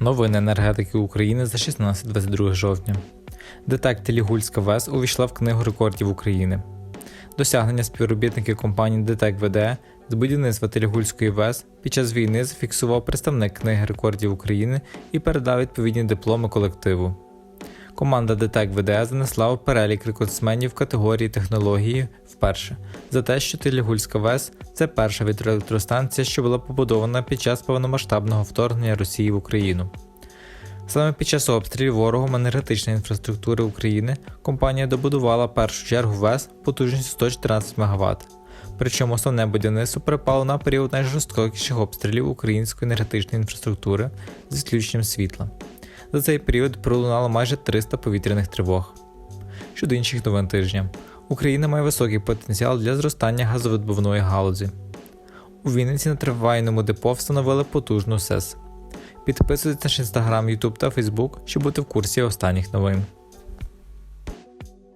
Новини енергетики України за 16-22 жовтня. ДТЕК Телігульська ВЕС увійшла в книгу рекордів України. Досягнення співробітників компанії ДТЕК ВД з будівництва Телігульської ВЕС під час війни зафіксував представник книги рекордів України і передав відповідні дипломи колективу. Команда ДТЕК ВД занесла у перелік рекордсменів категорії технології вперше за те, що Телігульська ВЕС це перша вітроелектростанція, що була побудована під час повномасштабного вторгнення Росії в Україну. Саме під час обстрілів ворогом енергетичної інфраструктури України компанія добудувала першу чергу ВЕС потужністю 114 МВт. Причому основне будівництво припало на період найжорстокіших обстрілів української енергетичної інфраструктури з відключенням світла. За цей період пролунало майже 300 повітряних тривог. Щодо інших новин тижня, Україна має високий потенціал для зростання газовидобувної галузі. У Вінниці на тривайному депо встановили потужну СЕС. Підписуйтесь на інстаграм, Ютуб та Фейсбук, щоб бути в курсі останніх новин.